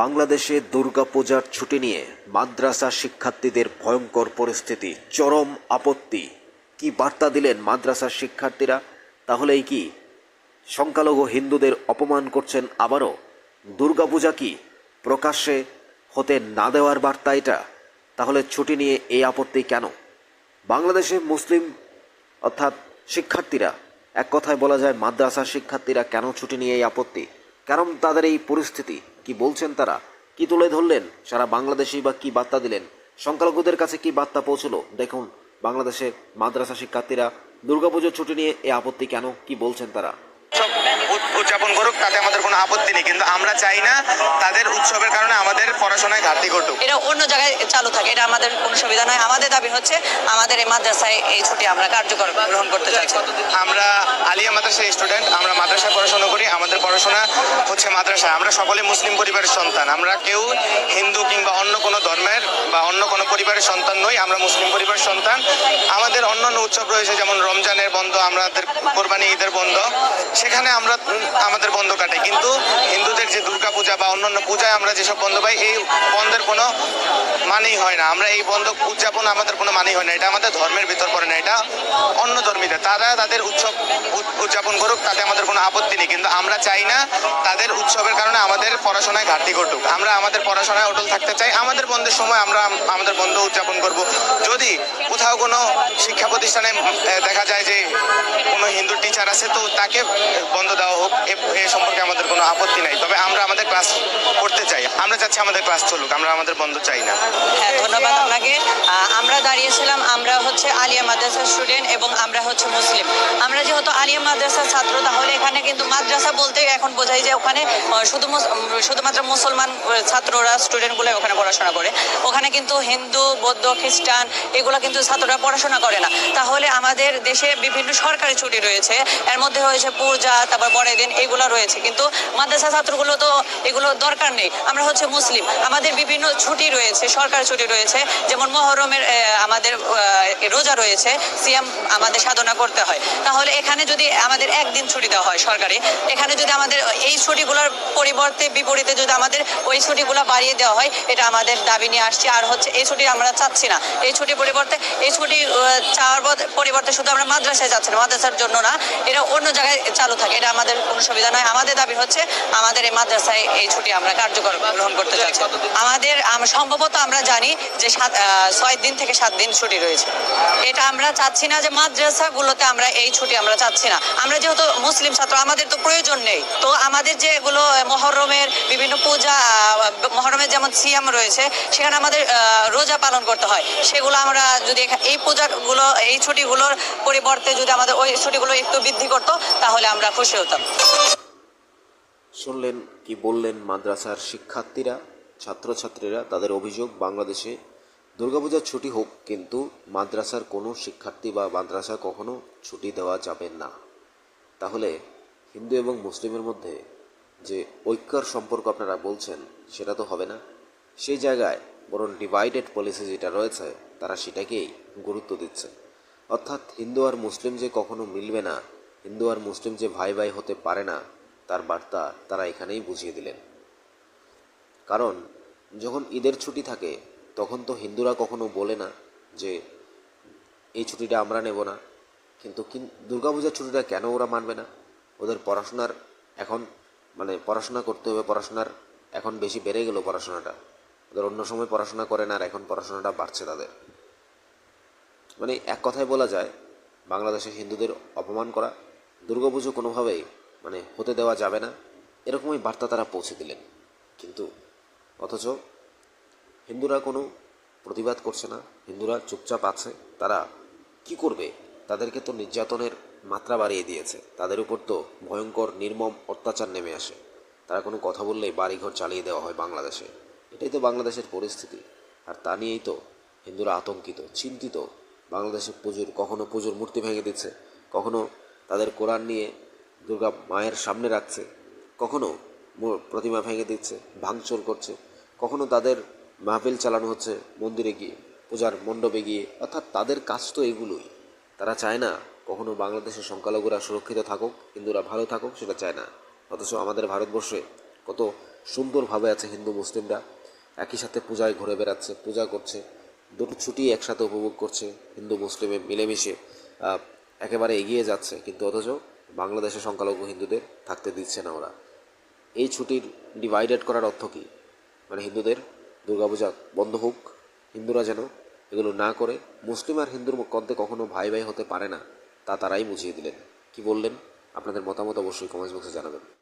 বাংলাদেশে দুর্গাপূজার ছুটি নিয়ে মাদ্রাসা শিক্ষার্থীদের ভয়ঙ্কর পরিস্থিতি, চরম আপত্তি। কি বার্তা দিলেন মাদ্রাসার শিক্ষার্থীরা? তাহলেই কি? সংখ্যালঘু হিন্দুদের অপমান করছেন আবারও? দুর্গাপূজা কি প্রকাশ্যে হতে না দেওয়ার বার্তা এটা? তাহলে ছুটি নিয়ে এই আপত্তি কেন? বাংলাদেশে মুসলিম, অর্থাৎ শিক্ষার্থীরা, এক কথায় বলা যায় মাদ্রাসার শিক্ষার্থীরা কেন ছুটি নিয়ে এই আপত্তি? কারণ তাদের এই পরিস্থিতি কি বলছেন তারা? কি তুলে ধরলেন? সারা বাংলাদেশি বা কি বার্তা দিলেন? সংখ্যালঘুদের কাছে কি বার্তা পৌঁছলো? দেখুন, বাংলাদেশের মাদ্রাসা শিক্ষার্থীরা দুর্গাপুজোর ছুটি নিয়ে এই আপত্তি কেন? কি বলছেন তারা? উদযাপন করুক তাতে আমাদের কোনো আপত্তি নেই। কিন্তু আমরা চাই না তাদের উৎসবের কারণে আমাদের পড়াশোনায় ঘাটতি ঘটুক। এটা অন্য জায়গায় চালু থাকে এটা আমাদের কোনো সুবিধা নয়। আমাদের দাবি হচ্ছে আমাদের এই মাদ্রাসায় এই ছুটি আমরা কার্যকর গ্রহণ করতে চাচ্ছি আমরা আলিয়া মাদ্রাসার স্টুডেন্ট আমরা মাদ্রাসায় পড়াশোনা করি আমাদের পড়াশোনা হচ্ছে মাদ্রাসা। আমরা সকলে মুসলিম পরিবারের সন্তান। আমরা কেউ হিন্দু কিংবা অন্য কোনো ধর্মের বা অন্য কোনো পরিবারের সন্তান নই আমরা মুসলিম পরিবারের সন্তান। আমাদের অন্যান্য উৎসব রয়েছে যেমন রমজানের বন্ধ আমাদের কোরবানি ঈদের বন্ধ। সেখানে আমরা আমাদের বন্ধ কাটে। কিন্তু হিন্দুদের যে দুর্গা পূজা বা অন্যান্য পূজায় আমরা যেসব বন্ধ পাই, এই বন্ধের কোনো মানেই হয় না। আমরা এই বন্ধ উদযাপন আমাদের কোনো মানেই হয় না। এটা আমাদের ধর্মের ভিতর পড়ে না। এটা অন্য ধর্মীদের। তারা তাদের উৎসব উদযাপন করুক, তাতে আমাদের কোনো আপত্তি নেই। কিন্তু আমরা চাই না তাদের উৎসবের কারণে আমাদের পড়াশোনায় ঘাটতি ঘটুক। আমরা আমাদের পড়াশোনায় অটল থাকতে চাই। আমাদের বন্ধের সময় আমরা আমাদের বন্ধ উদযাপন করব। যদি কোথাও কোনো শিক্ষা প্রতিষ্ঠানে দেখা যায় যে কোনো হিন্দু টিচার আছে, তো তাকে বন্ধ এ- এ সম্পর্কে আমাদের কোনো আপত্তি নাই। তবে আমরা আমাদের ক্লাস করতে চাই। আমরা চাচ্ছি আমাদের ক্লাস চলুক, আমরা আমাদের বন্ধ চাই না। হ্যাঁ ধন্যবাদ আপনাকে। আমরা দাঁড়িয়েছিলাম, আমরা হচ্ছে আলিয়া মাদ্রাসার স্টুডেন্ট এবং আমরা হচ্ছে মুসলিম। আমরা যেহেতু আলিয়া মাদ্রাসার ছাত্র, তাহলে এখানে কিন্তু মাদ্রাসা বলতে এখন বোঝাই যে ওখানে শুধু শুধুমাত্র মুসলমান ছাত্ররা স্টুডেন্টগুলো ওখানে পড়াশোনা করে। ওখানে কিন্তু হিন্দু, বৌদ্ধ, খ্রিস্টান, এগুলো কিন্তু ছাত্ররা পড়াশোনা করে না। তাহলে আমাদের দেশে বিভিন্ন সরকারি ছুটি রয়েছে। এর মধ্যে রয়েছে পূজা, তারপর বড়দিন, এগুলো রয়েছে। কিন্তু মাদ্রাসা ছাত্রগুলো তো এগুলো দরকার নেই। আমরা হচ্ছে মুসলিম। আমাদের বিভিন্ন ছুটি রয়েছে, সরকারি ছুটি রয়েছে। যেমন মহরমের আমাদের রোজা রয়েছে, সিয়াম আমাদের সাধনা করতে হয়। তাহলে এখানে যদি আমাদের একদিন ছুটি দেওয়া হয় সরকারি, এখানে যদি আমাদের এই ছুটিগুলোর পরিবর্তে বিপরীতে যদি আমাদের ওই ছুটিগুলো বাড়িয়ে দেওয়া হয়, এটা আমাদের দাবি নিয়ে আসছি। আর হচ্ছে এই ছুটি আমরা চাচ্ছি না। এই ছুটি পরিবর্তে, এই ছুটি চাওয়ার পরিবর্তে শুধু আমরা মাদ্রাসায় যাচ্ছি না, মাদ্রাসার জন্য না, এটা অন্য জায়গায় চালু থাকে। এটা আমাদের কোনো সুবিধা নয়। আমাদের দাবি হচ্ছে আমাদের এই মাদ্রাসায় এই ছুটি আমরা কার্যকর গ্রহণ করতে চাচ্ছি আমাদের সম্ভবত আমরা জানি যে সাত ছয় দিন থেকে সাত দিন ছুটি রয়েছে। এটা আমরা চাচ্ছি না যে মাদ্রাসাগুলোতে আমরা এই ছুটি আমরা চাচ্ছি না। আমরা যেহেতু মুসলিম ছাত্র আমাদের তো প্রয়োজন নেই। তো আমাদের যেগুলো মহরমের বিভিন্ন পূজা মহরমের যেমন সিয়াম রয়েছে সেখানে আমাদের রোজা পালন করতে হয়। সেগুলো আমরা যদি এই পূজাগুলো এই ছুটিগুলোর পরিবর্তে যদি আমাদের ওই ছুটিগুলো একটু বৃদ্ধি করতো তাহলে আমরা খুশি হতাম। শুনলেন কি বললেন মাদ্রাসার শিক্ষার্থীরা, ছাত্রছাত্রীরা? তাদের অভিযোগ, বাংলাদেশে দুর্গাপূজার ছুটি হোক, কিন্তু মাদ্রাসার কোনো শিক্ষার্থী বা মাদ্রাসা কখনো ছুটি দেওয়া যাবে না। তাহলে হিন্দু এবং মুসলিমের মধ্যে যে ঐক্যর সম্পর্ক আপনারা বলছেন, সেটা তো হবে না। সেই জায়গায় বরং ডিভাইডেড পলিসি যেটা রয়েছে, তারা সেটাকেই গুরুত্ব দিচ্ছে। অর্থাৎ হিন্দু আর মুসলিম যে কখনো মিলবে না, হিন্দু আর মুসলিম যে ভাই ভাই হতে পারে না তার বার্তা তারা এখানেই বুঝিয়ে দিলেন। কারণ, যখন ঈদের ছুটি থাকে, তখন তো হিন্দুরা কখনো বলে না যে, এই ছুটিটা আমরা নেব না। কিন্তু কিন- দুর্গাপূজার ছুটিটা কেন ওরা মানবে না? ওদের পড়াশোনার এখন মানে পড়াশোনা করতে হবে, পড়াশোনার এখন বেশি বেড়ে গেল পড়াশোনাটা। ওদের অন্য সময় পড়াশোনা করে না আর এখন পড়াশোনাটা বাড়ছে তাদের। মানে এক কথায় বলা যায়, বাংলাদেশের হিন্দুদের অপমান করা, দুর্গাপুজো কোনোভাবেই মানে হতে দেওয়া যাবে না। এরকমই বার্তা তারা পৌঁছে দিলেন। কিন্তু অথচ হিন্দুরা কোনো প্রতিবাদ করছে না। হিন্দুরা চুপচাপ আছে। তারা কি করবে? তাদেরকে তো নির্যাতনের মাত্রা বাড়িয়ে দিয়েছে। তাদের উপর তো ভয়ঙ্কর, নির্মম অত্যাচার নেমে আসে। তারা কোনো কথা বললেই বাড়িঘর চালিয়ে দেওয়া হয় বাংলাদেশে। এটাই তো বাংলাদেশের পরিস্থিতি। আর তা নিয়েই তো হিন্দুরা আতঙ্কিত, চিন্তিত। বাংলাদেশের পুজোর কখনো পুজোর মূর্তি ভেঙে দিচ্ছে। কখনো তাদের কোরআন নিয়ে দুর্গা মায়ের সামনে রাখছে। কখনো প্রতিমা ভেঙে দিচ্ছে, ভাঙচুর করছে। কখনো তাদের মাহফিল চালানো হচ্ছে মন্দিরে গিয়ে, পূজার মণ্ডপে গিয়ে। অর্থাৎ তাদের কাজ তো এগুলোই। তারা চায় না কখনো বাংলাদেশের সংখ্যালঘুরা সুরক্ষিত থাকুক, হিন্দুরা ভালো থাকুক, সেটা চায় না। অথচ আমাদের ভারতবর্ষে কত সুন্দরভাবে আছে হিন্দু, মুসলিমরা। একই সাথে পূজায় ঘুরে বেড়াচ্ছে, পূজা করছে। দুটো ছুটি একসাথে উপভোগ করছে হিন্দু মুসলিমে মিলেমিশে একেবারে এগিয়ে যাচ্ছে। কিন্তু অথচ বাংলাদেশের সংখ্যালঘু হিন্দুদের থাকতে দিচ্ছে না ওরা। এই ছুটির ডিভাইডেড করার অর্থ কী? মানে হিন্দুদের দুর্গাপূজা বন্ধ হোক, হিন্দুরা যেন এগুলো না করে। মুসলিম আর হিন্দুর মধ্যে কখনো ভাই ভাই হতে পারে না, তা তারাই বুঝিয়ে দিলেন। কি বললেন? আপনাদের মতামত অবশ্যই কমেন্ট বক্সে জানাবেন।